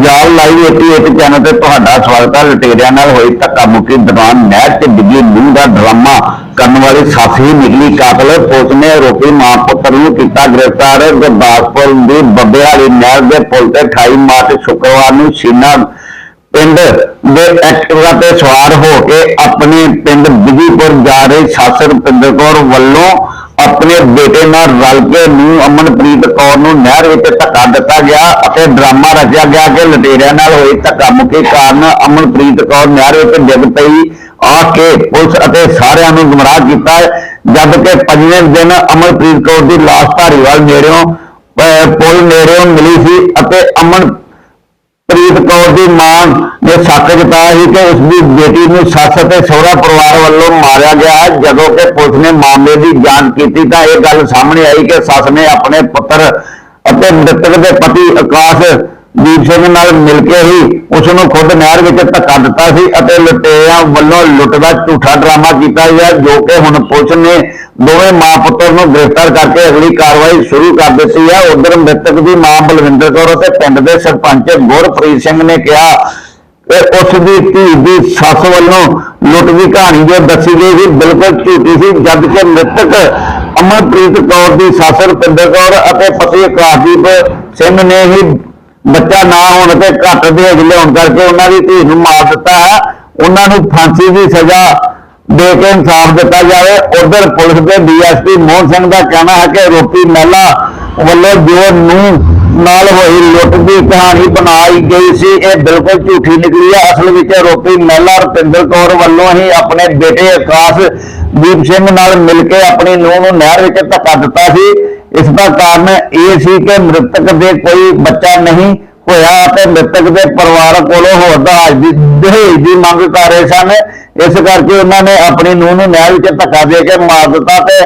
Punjab live 88 channel ਤੇ ਤੁਹਾਡਾ ਸਵਾਗਤ ਹੈ। ਲਟੇਰਿਆਂ ਨਾਲ ਹੋਈ ਧੱਕਾ ਮੁੱਕੀ ਦੌਰਾਨ ਨਹਿਰ 'ਚ ਡਿੱਗੀ ਲੂੰ ਦਾ ਡਰਾਮਾ ਕਰਨ ਵਾਲੀ ਸਾਥੀ ਨਿਕਲੀ ਕਾਤਲ। ਪੁਲਿਸ ਨੇ ਆਰੋਪੀ ਮਾਂ ਪੁੱਤਰ ਨੂੰ ਕੀਤਾ ਗ੍ਰਿਫਤਾਰ। ਗੁਰਦਾਸਪੁਰ ਦੀ ਬੱਬੇਹਾਲੀ ਨਹਿਰ ਦੇ ਪੁਲ ਤੇ 28 ਮਾਰਚ ਸ਼ੁੱਕਰਵਾਰ ਨੂੰ ਸੀਨਾ ਪਿੰਡ ਦੇ ਐਕਟਿਵਾ ਤੇ ਸਵਾਰ ਹੋ ਕੇ ਆਪਣੇ ਪਿੰਡ ਬਿਜੀਪੁਰ ਜਾ ਰਹੀ ਸੱਸ ਰੁਪਿੰਦਰ ਕੌਰ ਵੱਲੋਂ ਆਪਣੇ ਬੇਟੇ ਨਾਲ ਰਲ ਕੇ ਨੂੰ ਅਮਨਪ੍ਰੀਤ ਕੌਰ ਨੂੰ ਨਹਿਰ ਵਿੱਚ ਧੱਕਾ ਦਿੱਤਾ ਗਿਆ ਅਤੇ ਡਰਾਮਾ ਰਚਿਆ ਗਿਆ ਕਿ ਲਟੇਰਿਆਂ ਨਾਲ ਹੋਈ ਧੱਕਾ ਮੁੱਕੀ ਕਾਰਨ ਅਮਨਪ੍ਰੀਤ ਕੌਰ ਨਹਿਰ ਵਿੱਚ ਡਿੱਗ ਪਈ, ਆ ਕੇ ਪੁਲਿਸ ਅਤੇ ਸਾਰਿਆਂ ਨੂੰ ਗੁੰਮਰਾਹ ਕੀਤਾ ਜਦ ਕਿ ਪੰਜਵੇਂ ਦਿਨ ਅਮਨਪ੍ਰੀਤ ਕੌਰ ਦੀ ਲਾਸ਼ ਧਾਰੀਵਾਲ ਨੇੜਿਓਂ ਪੁਲ ਨੇੜਿਓਂ ਮਿਲੀ ਸੀ ਅਤੇ ਅਮਨ ਪ੍ਰੀਤ ਕੌਰ ਦੀ ਮਾਂ ਨੇ ਸ਼ੱਕ ਜਤਾਇਆ ਸੀ ਕਿ ਉਸ ਦੀ ਬੇਟੀ ਨੂੰ ਸੱਸ ਅਤੇ ਸਹੁਰਾ ਪਰਿਵਾਰ ਵੱਲੋਂ ਮਾਰਿਆ ਗਿਆ ਹੈ। ਜਦੋਂ ਕਿ ਪੁਲਿਸ ਨੇ ਮਾਮਲੇ ਦੀ ਜਾਂਚ ਕੀਤੀ ਤਾਂ ਇਹ ਗੱਲ ਸਾਹਮਣੇ ਆਈ ਕਿ ਸੱਸ ਨੇ ਆਪਣੇ ਪੁੱਤਰ ਅਤੇ ਮ੍ਰਿਤਕ ਦੇ ਪਤੀ ਆਕਾਸ਼ ਦੀਪ ਸਿੰਘ ਨਾਲ ਮਿਲ ਕੇ ਹੀ ਉਸ ਨੂੰ ਖੁਦ ਨਹਿਰ ਵਿੱਚ ਧੱਕਾ ਦਿੱਤਾ ਸੀ ਅਤੇ ਲੁਟੇਰਿਆਂ ਵੱਲੋਂ ਲੁੱਟ ਦਾ ਝੂਠਾ ਡਰਾਮਾ ਕੀਤਾ ਗਿਆ, ਜੋ ਕਿ ਹੁਣ ਪੁਲਿਸ ਨੇ ਦੋਵੇਂ ਮਾਂ ਪੁੱਤਰ ਨੂੰ ਗ੍ਰਿਫਤਾਰ ਕਰਕੇ ਅਗਲੀ ਕਾਰਵਾਈ ਸ਼ੁਰੂ ਕਰ ਦਿੱਤੀ ਹੈ। ਉਧਰ ਮ੍ਰਿਤਕ ਦੀ ਮਾਂ ਬਲਵਿੰਦਰ ਕੌਰ ਅਤੇ ਪਿੰਡ ਦੇ ਸਰਪੰਚ ਗੁਰਪ੍ਰੀਤ ਸਿੰਘ ਨੇ ਕਿਹਾ ਉਸ ਦੀ ਧੀ ਦੀ ਸੱਸ ਵੱਲੋਂ ਲੁੱਟ ਦੀ ਕਹਾਣੀ ਜੋ ਦੱਸੀ ਗਈ ਸੀ, ਬਿਲਕੁਲ ਝੂਠੀ ਸੀ ਜਦ ਕਿ ਮ੍ਰਿਤਕ ਅਮਰਪ੍ਰੀਤ ਕੌਰ ਦੀ ਸੱਸ ਰੁਪਿੰਦਰ ਕੌਰ ਅਤੇ ਪਤੀ ਆਕਾਸ਼ਦੀਪ ਸਿੰਘ ਨੇ ਹੀ ਬੱਚਾ ਨਾ ਹੋਣ ਤੇ ਘੱਟ ਦੇ ਲਿਆਉਣ ਕਰਕੇ ਉਹਨਾਂ ਦੀ ਧੀ ਨੂੰ ਮਾਰ ਦਿੱਤਾ ਹੈ। ਉਹਨਾਂ ਨੂੰ ਫਾਂਸੀ ਦੀ ਸਜ਼ਾ ਦੇ ਕੇ ਇਨਸਾਫ ਦਿੱਤਾ ਜਾਵੇ। ਉਧਰ ਪੁਲਿਸ ਦੇ ਡੀਐਸਪੀ ਮੋਹਨ ਸਿੰਘ ਦਾ ਕਹਿਣਾ ਹੈ ਕਿ ਰੋਪੀ ਮਹਿਲਾ ਵੱਲੋਂ ਜੋ ਨੂੰ ਨਾਲ ਹੋਈ ਲੁੱਟ ਦੀ ਕਹਾਣੀ ਬਣਾਈ ਗਈ ਸੀ, ਇਹ ਬਿਲਕੁਲ ਝੂਠੀ ਨਿਕਲੀ ਹੈ। ਅਸਲ ਵਿੱਚ ਰੋਪੀ ਮਹਿਲਾ ਰਪਿੰਦਰ ਕੌਰ ਵੱਲੋਂ ਹੀ ਆਪਣੇ ਬੇਟੇ ਆਕਾਸ਼ ਦੀਪ ਸਿੰਘ ਨਾਲ ਮਿਲ ਕੇ ਆਪਣੀ ਨੂੰਹ ਨੂੰ ਨਹਿਰ ਵਿੱਚ ਧੱਕਾ ਦਿੱਤਾ ਸੀ। ਇਸ ਦਾ ਕਾਰਨ ਇਹ ਸੀ ਕਿ ਮ੍ਰਿਤਕ ਦੇ ਕੋਈ ਬੱਚਾ ਨਹੀਂ ਹੋਇਆ ਅਤੇ ਮ੍ਰਿਤਕ ਦੇ ਪਰਿਵਾਰ ਕੋਲੋਂ ਹੋਰ ਦਹਾਜ ਦੀ ਦਹੇਜ ਦੀ ਮੰਗ ਕਰ ਰਹੇ ਸਨ। ਇਸ ਕਰਕੇ ਉਹਨਾਂ ਨੇ ਆਪਣੀ ਨੂੰਹ ਨੂੰ ਨਹਿਰ ਵਿੱਚ ਧੱਕਾ ਦੇ ਕੇ ਮਾਰ ਦਿੱਤਾ ਤੇ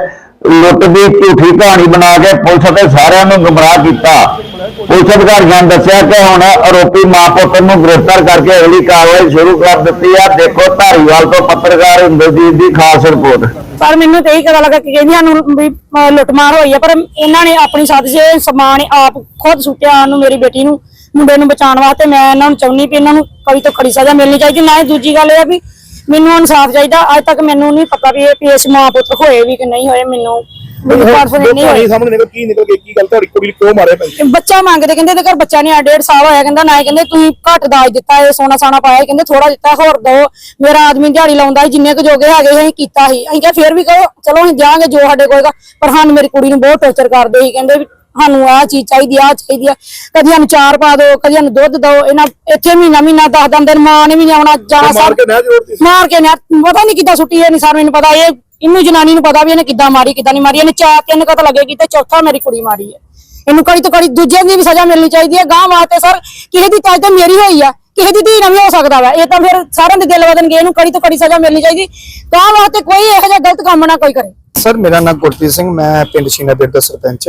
ਲੁੱਟ ਦੀ ਝੂਠੀ ਕਹਾਣੀ ਬਣਾ ਕੇ ਪੁਲਿਸ ਅਤੇ ਸਾਰਿਆਂ ਨੂੰ ਗੁੰਮਰਾਹ ਕੀਤਾ। ਪੁਲਿਸ ਅਧਿਕਾਰੀਆਂ ਨੇ ਦੱਸਿਆ ਕਿ ਹੁਣ ਆਰੋਪੀ ਮਾਂ ਪੁੱਤ ਨੂੰ ਗ੍ਰਿਫਤਾਰ ਕਰਕੇ ਅਗਲੀ ਕਾਰਵਾਈ ਸ਼ੁਰੂ ਕਰ ਦਿੱਤੀ ਆ। ਦੇਖੋ ਧਾਰੀਵਾਲ ਤੋਂ ਪੱਤਰਕਾਰ ਇੰਦਰਜੀਤ ਦੀ ਖਾਸ ਰਿਪੋਰਟ। ਪਰ ਮੈਨੂੰ ਤੇ ਇਹੀ ਪਤਾ ਲੱਗਾ ਕਿ ਕਹਿੰਦੀਆਂ ਨੂੰ ਵੀ ਲੁੱਟਮਾਰ ਹੋਈ ਆ, ਪਰ ਇਹਨਾਂ ਨੇ ਆਪਣੀ ਸਾਥ ਜੇ ਸਮਾਨ ਆਪ ਖੁਦ ਸੁੱਟਿਆ ਨੂੰ ਮੇਰੀ ਬੇਟੀ ਨੂੰ। ਮੁੰਡੇ ਨੂੰ ਬਚਾਉਣ ਵਾਸਤੇ ਮੈਂ ਇਹਨਾਂ ਨੂੰ ਚਾਹੁੰਦੀ ਵੀ ਇਹਨਾਂ ਨੂੰ ਕੜੀ ਤੋਂ ਕੜੀ ਸਜ਼ਾ ਮਿਲਣੀ ਚਾਹੀਦੀ। ਨਾ ਹੀ ਦੂਜੀ ਗੱਲ ਇਹ ਆ ਵੀ ਮੈਨੂੰ ਇਨਸਾਫ ਚਾਹੀਦਾ। ਅੱਜ ਤੱਕ ਮੈਨੂੰ ਨਹੀਂ ਪਤਾ ਵੀ ਇਹ ਇਸ ਮਾਂ ਪੁੱਤ ਹੋਏ ਵੀ ਕਿ ਨਹੀਂ ਹੋਏ। ਮੈਨੂੰ ਸਾਹਮਣੇ ਨਿਕਲ ਕੀ ਨਿਕਲ ਕੀ ਗੱਲ ਤੁਹਾਡੀ ਕੁੜੀ ਕਿਉਂ ਮਾਰੇ ਭਾਈ? ਇਹ ਬੱਚਾ ਮੰਗਦੇ ਕਹਿੰਦੇ ਤੇ ਘਰ ਬੱਚਾ ਨਹੀਂ ਆ ਡੇਢ ਸਾਲ ਹੋਇਆ ਕਹਿੰਦਾ ਨਾ ਕਹਿੰਦੇ ਤੁਸੀਂ ਘੱਟ ਦਾਜ ਦਿੱਤਾ ਇਹ ਸੋਨਾ ਸਾਨਾ ਪਾਇਆ ਕਹਿੰਦੇ ਥੋੜਾ ਦਿੱਤਾ ਹੋਰ ਦੋ। ਮੇਰਾ ਆਦਮੀ ਦਿਹਾੜੀ ਲਾਉਂਦਾ ਜਿੰਨੇ ਕੁ ਜੋਗੇ ਹੈਗੇ ਅਸੀਂ ਕੀਤਾ ਸੀ। ਅਸੀਂ ਕਿਹਾ ਫੇਰ ਵੀ ਕਹੋ ਚਲੋ ਅਸੀਂ ਜਾਾਂਗੇ ਜੋ ਸਾਡੇ ਕੋਲ ਹੈਗਾ। ਪਰ ਸਾਨੂੰ ਮੇਰੀ ਕੁੜੀ ਨੂੰ ਬਹੁਤ ਟੌਰਚਰ ਕਰਦੇ ਸੀ ਕਹਿੰਦੇ ਵੀ ਸਾਨੂੰ ਆਹ ਚੀਜ਼ ਚਾਹੀਦੀ ਆਹ ਚਾਹੀਦੀ ਆ। ਕਦੀ ਸਾਨੂੰ ਚਾਰ ਪਾ ਦਿਓ ਕਦੀ ਸਾਨੂੰ ਦੁੱਧ ਦਿਓ ਇਹਨਾਂ ਇੱਥੇ ਮਹੀਨਾ ਮਹੀਨਾ ਦਸ ਦਸ ਦਿਨ ਮਾਂ ਨੇ ਵੀ ਨਹੀਂ ਆਉਣਾ ਜਾਣਾ ਮਾਰ ਸਰ ਕੇ ਨਹਿਰ ਜੋੜਤੀ ਸੀ। ਮਾਰ ਕੇ ਨੇ ਪਤਾ ਨਹੀਂ ਕਿੱਦਾਂ ਸੁੱਟੀ ਇਹ ਨਹੀਂ ਸਰ ਮੈਨੂੰ ਪਤਾ ਇਹ ਇਹਨੂੰ ਜਨਾਨੀ ਨੂੰ ਪਤਾ ਵੀ ਇਹਨੇ ਕਿੱਦਾਂ ਮਾਰੀ ਕਿੱਦਾਂ ਨਹੀਂ ਮਾਰੀ ਇਹਨੇ ਚਾਰ ਤਿੰਨ ਕਤ ਲੱਗੇਗੀ ਤੇ ਚੌਥਾ ਮੇਰੀ ਕੁੜੀ ਮਾਰੀ ਹੈ ਇਹਨੂੰ ਕੜੀ ਤੋਂ ਕੜੀ ਦੂਜਿਆਂ ਦੀ ਵੀ ਸਜ਼ਾ ਮਿਲਣੀ ਚਾਹੀਦੀ ਹੈ ਗਾਂ ਵਾਸਤੇ ਸਰ ਕਿਸੇ ਦੀ ਤਾਜ ਤਾਂ ਮੇਰੀ ਹੋਈ ਆ ਕਿਸੇ ਦੀ ਧੀ ਨਾ ਵੀ ਹੋ ਸਕਦਾ ਵਾ ਇਹ ਤਾਂ ਫਿਰ ਸਾਰਿਆਂ ਦੇ ਦਿਲ ਵਦਨਗੇ ਇਹਨੂੰ ਕੜੀ ਤੋਂ ਕੜੀ ਸਜ਼ਾ ਮਿਲਣੀ ਚਾਹੀਦੀ। ਗਾਂ ਵਾਸਤੇ ਕੋਈ ਇਹੋ ਜਿਹਾ ਗਲਤ ਕੰਮ ਨਾ ਕੋਈ ਕਰੇ। ਸਰ ਮੇਰਾ ਨਾਮ ਗੁਰਪ੍ਰੀਤ ਸਿੰਘ ਮੈਂ ਪਿੰਡ ਸ਼ੀਨਾਪੁਰ ਦਾ ਸਰਪੰਚ।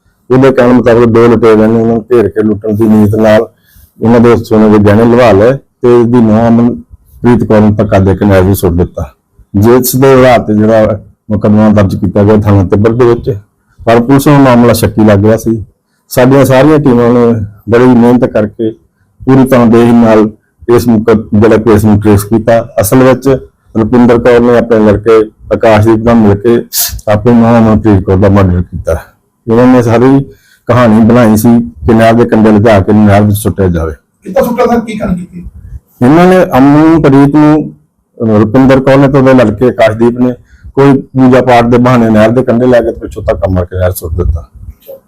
ਉਹਦੇ ਕਹਿਣ ਮੁਤਾਬਕ ਦੋ ਲੁਟੇਰਿਆਂ ਨੇ, ਉਹਨਾਂ ਨੂੰ ਘੇਰ ਕੇ ਲੁੱਟਣ ਦੀ ਨੀਤ ਨਾਲ ਉਹਨਾਂ ਦੇ ਸੋਨੇ ਦੇ ਗਹਿਣੇ ਲਵਾ ਲਏ ਤੇ ਉਹਦੀ ਨੌ ਅਮਰਪ੍ਰੀਤ ਕੌਰ ਨੂੰ ਧੱਕਾ ਦੇ ਕੇ ਨਹਿਰ ਵਿੱਚ ਸੁੱਟ ਦਿੱਤਾ। ਜਿਸ ਦੇ ਆਧਾਰ ਤੇ ਜਿਹੜਾ ਮੁਕੱਦਮਾ ਦਰਜ ਕੀਤਾ ਗਿਆ ਥਾਣਾ ਤਿੱਬਰ ਦੇ ਵਿੱਚ, ਪਰ ਪੁਲਿਸ ਨੂੰ ਮਾਮਲਾ ਸ਼ੱਕੀ ਲੱਗ ਰਿਹਾ ਸੀ। ਸਾਡੀਆਂ ਸਾਰੀਆਂ ਟੀਮਾਂ ਨੇ ਬੜੀ ਮਿਹਨਤ ਕਰਕੇ ਪੂਰੀ ਤਰ੍ਹਾਂ ਦੇਹੀ ਨਾਲ ਇਸ ਮੁਕੱਦ, ਜਿਹੜਾ ਕੇਸ ਨੂੰ ਟ੍ਰੇਸ ਕੀਤਾ। ਅਸਲ ਵਿੱਚ ਰੁਪਿੰਦਰ ਕੌਰ ਨੇ ਆਪਣੇ ਲੜਕੇ ਆਕਾਸ਼ਦੀਪ ਨਾਲ ਮਿਲ ਕੇ ਆਪਣੇ ਮਾਂ ਮਨਪ੍ਰੀਤ ਕੌਰ ਦਾ ਮਰਡਰ ਕੀਤਾ। ਇਹਨਾਂ ਨੇ ਸਾਰੀ ਕਹਾਣੀ ਬਣਾਈ ਸੀ ਕਿ ਨਹਿਰ ਦੇ ਕੰਢੇ ਲਿਜਾ ਕੇ ਨਹਿਰ ਵਿੱਚ ਸੁੱਟਿਆ ਜਾਵੇ। ਕਿੱਦਾਂ ਸੁੱਟਾ ਸਰ? ਕੀ ਕਰਨ ਕੀਤੀ? ਇਹਨਾਂ ਨੇ ਅਮਨਪ੍ਰੀਤ ਨੂੰ ਰੁਪਿੰਦਰ ਕੌਰ ਨੇ ਤੇ ਉਹਦੇ ਲੜਕੇ ਆਕਾਸ਼ਦੀਪ ਨੇ ਕੋਈ ਪੂਜਾ ਪਾਠ ਦੇ ਬਹਾਨੇ ਨਹਿਰ ਦੇ ਕੰਢੇ ਲੈ ਕੇ ਪਿੱਛੋਂ ਧੱਕਾ ਮਾਰ ਕੇ ਨਹਿਰ ਸੁੱਟ ਦਿੱਤਾ।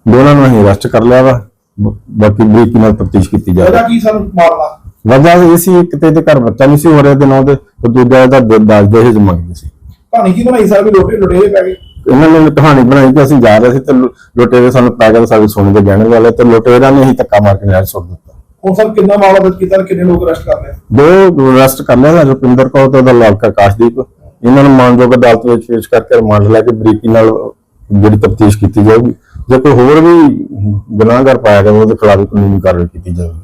ਦੋਨਾਂ ਨੂੰ ਅਸੀਂ ਅਰੈਸਟ ਕਰ ਲਿਆ ਵਾ ਬਾਕੀ ਬਰੀਕੀ ਨਾਲ ਤਫਤੀਸ਼ ਕੀਤੀ ਜਾ ਰਹੀ ਇਹਦਾ ਹੈ ਕੀ ਸਾਨੂੰ ਮਾਰਦਾ ਵਜ੍ਹਾ ਇਹ ਸੀ ਇੱਕ ਤੇ ਘਰ ਬੱਚਾ ਨਹੀਂ ਸੀ ਹੋ ਰਿਹਾ ਤੇ ਨਾ ਉਹਦੇ ਤੇ ਦੂਜਾ ਇਹਦਾ ਦ- ਦਾਜ ਦਹੇਜ ਮੰਗਦੇ ਸੀ। ਕਹਾਣੀ ਕੀ ਬਣਾਈ ਸਰ? ਵੀ ਲੋਟੇ ਲੋਟੇ ਪੈ ਗਏ। ਇਹਨਾਂ ਨੇ ਕਹਾਣੀ ਬਣਾਈ ਕਿ ਅਸੀਂ ਜਾ ਰਹੇ ਸੀ ਤੇ ਲੁ- ਲੁਟੇਰੇ ਸਾਨੂੰ ਪੈਗਲ ਸਾਡੇ ਸੋਨੇ ਦੇ ਗਹਿਣੇ ਵਾਲੇ ਤੇ ਲੁਟੇਰਾਂ ਨੇ ਹੀ ਧੱਕਾ ਮਾਰ ਕੇ 'ਚ ਸੁੱਟ ਦਿੱਤਾ। ਹੁਣ ਸਰ ਕਿੰਨਾ ਮਾਮਲਾ ਦਰਜ ਕੀਤਾ ਤੇ ਕਿੰਨੇ ਲੋਕ ਅਰੈਸਟ ਕਰ ਲਏ? ਦੋ ਅਰੈਸਟ ਕਰ ਲਿਆ ਰੁਪਿੰਦਰ ਕੌਰ ਤੇ ਉਹਦਾ ਲੜਕਾ ਆਕਾਸ਼ਦੀਪ ਇਹਨਾਂ ਨੂੰ ਮਾਨਯੋਗ ਅਦਾਲਤ ਵਿੱਚ ਪੇਸ਼ ਕਰਕੇ ਰਿਮਾਂਡ ਲੈ ਕੇ ਬਰੀਕੀ ਨਾਲ ਜਿਹੜੀ ਤਫਤੀਸ਼ ਕੀਤੀ ਜਾਊਗੀ। ਜੇ ਕੋਈ ਹੋਰ ਵੀ ਗੁਨਾਹਗਰ ਪਾਇਆ ਗਿਆ ਉਹਦੇ ਖਿਲਾਫ ਕਾਨੂੰਨੀ ਕਾਰਵਾਈ ਕੀਤੀ ਜਾਵੇਗੀ